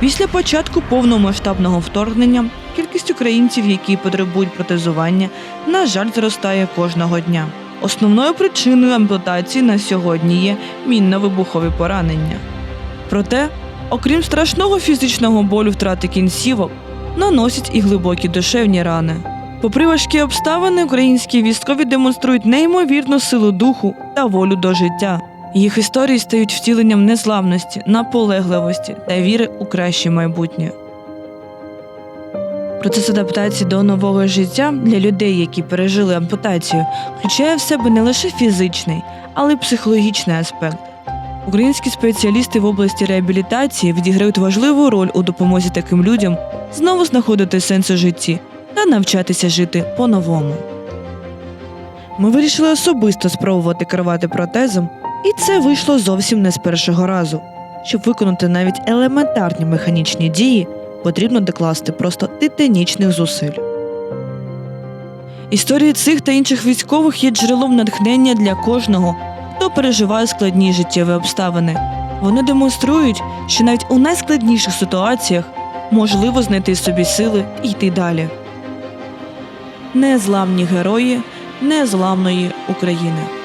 Після початку повномасштабного вторгнення кількість українців, які потребують протезування, на жаль, зростає кожного дня. Основною причиною ампутації на сьогодні є мінно-вибухові поранення. Проте, окрім страшного фізичного болю втрати кінцівок, наносять і глибокі душевні рани. Попри важкі обставини, українські військові демонструють неймовірну силу духу та волю до життя. Їх історії стають втіленням незламності, наполегливості та віри у краще майбутнє. Процес адаптації до нового життя для людей, які пережили ампутацію, включає в себе не лише фізичний, але й психологічний аспект. Українські спеціалісти в області реабілітації відіграють важливу роль у допомозі таким людям знову знаходити сенс у житті та навчатися жити по-новому. Ми вирішили особисто спробувати керувати протезом, і це вийшло зовсім не з першого разу. Щоб виконати навіть елементарні механічні дії, потрібно докласти просто титанічних зусиль. Історії цих та інших військових є джерелом натхнення для кожного, хто переживає складні життєві обставини. Вони демонструють, що навіть у найскладніших ситуаціях можливо знайти собі сили і йти далі. Незламні герої незламної України.